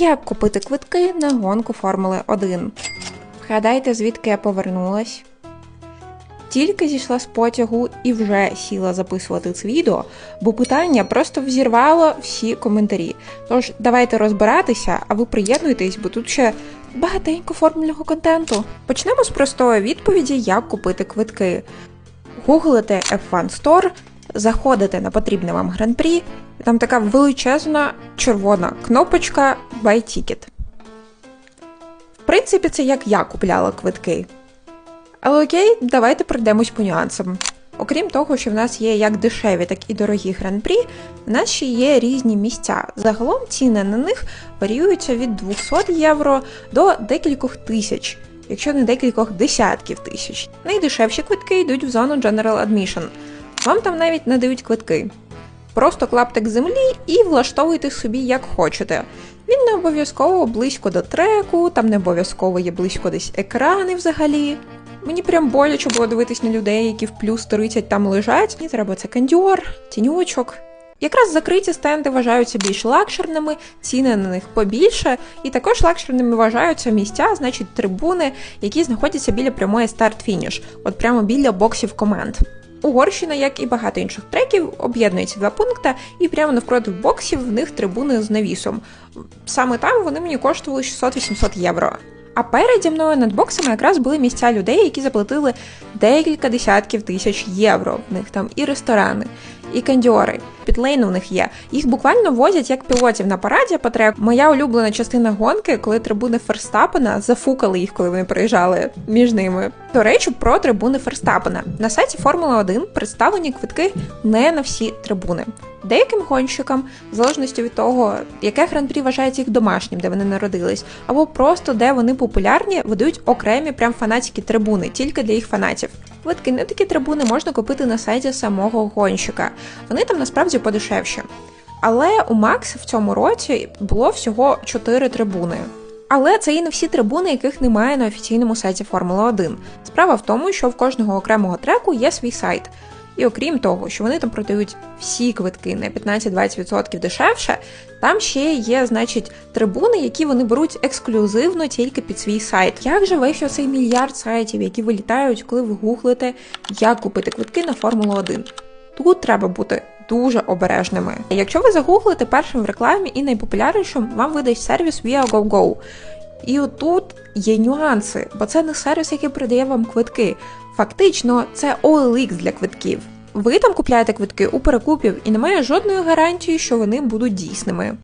Як купити квитки на гонку Формули 1? Вгадайте, звідки я повернулась? Тільки зійшла з потягу і вже сіла записувати це відео, бо питання просто взірвало всі коментарі. Тож давайте розбиратися, а ви приєднуйтесь, бо тут ще багатенько формульного контенту. Почнемо з простої відповіді, як купити квитки. Гуглите F1 Store, заходите на потрібне вам гран-прі, там така величезна червона кнопочка Buy В принципі, це як я купляла квитки. Але окей, давайте пройдемось по нюансам. Окрім того, що в нас є як дешеві, так і дорогі гран-прі, в нас ще є різні місця. Загалом ціни на них варіюються від 200 євро до декількох тисяч, якщо не декількох десятків тисяч. Найдешевші квитки йдуть в зону General Admission. Вам там навіть не дають квитки. Просто клаптик землі і влаштовуйте собі як хочете. Він не обов'язково близько до треку, там не обов'язково є близько десь екрани взагалі. Мені прям боляче було дивитись на людей, які в плюс 30 там лежать. Мені треба це кандьор, тіньочок. Якраз закриті стенди вважаються більш лакшерними, ціни на них побільше, і також лакшерними вважаються місця, значить трибуни, які знаходяться біля прямої старт-фініш, от прямо біля боксів команд. Угорщина, як і багато інших треків, об'єднується два пункти, і прямо навпроти боксів в них трибуни з навісом. Саме там вони мені коштували 600-800 євро. А переді мною над боксами якраз були місця людей, які заплатили декілька десятків тисяч євро. В них там і ресторани, і кандьори. Підлейни в них є. Їх буквально возять як пілотів на параді по треку. Моя улюблена частина гонки, коли трибуни Ферстапена зафукали їх, коли вони проїжджали між ними. До речі, про трибуни Ферстапена. На сайті Формула 1 представлені квитки не на всі трибуни. Деяким гонщикам, в залежності від того, яке гран-прі вважається їх домашнім, де вони народились, або просто де вони популярні, видають окремі прям фанатські трибуни, тільки для їх фанатів. Квитки на такі трибуни можна купити на сайті самого гонщика. Вони там насправді подешевші. Але у Макс в цьому році було всього 4 трибуни. Але це і не всі трибуни, яких немає на офіційному сайті Формула 1. Справа в тому, що в кожного окремого треку є свій сайт. І окрім того, що вони там продають всі квитки на 15-20% дешевше, там ще є, значить, трибуни, які вони беруть ексклюзивно тільки під свій сайт. Як же весь цей мільярд сайтів, які вилітають, коли ви гуглите, як купити квитки на Формулу 1? Тут треба бути дуже обережними. Якщо ви загуглите першим в рекламі і найпопулярнішим, вам видасть сервіс ViaGoGo. І отут є нюанси, бо це не сервіс, який продає вам квитки. Фактично, це OLX для квитків. Ви там купляєте квитки у перекупів і немає жодної гарантії, що вони будуть дійсними.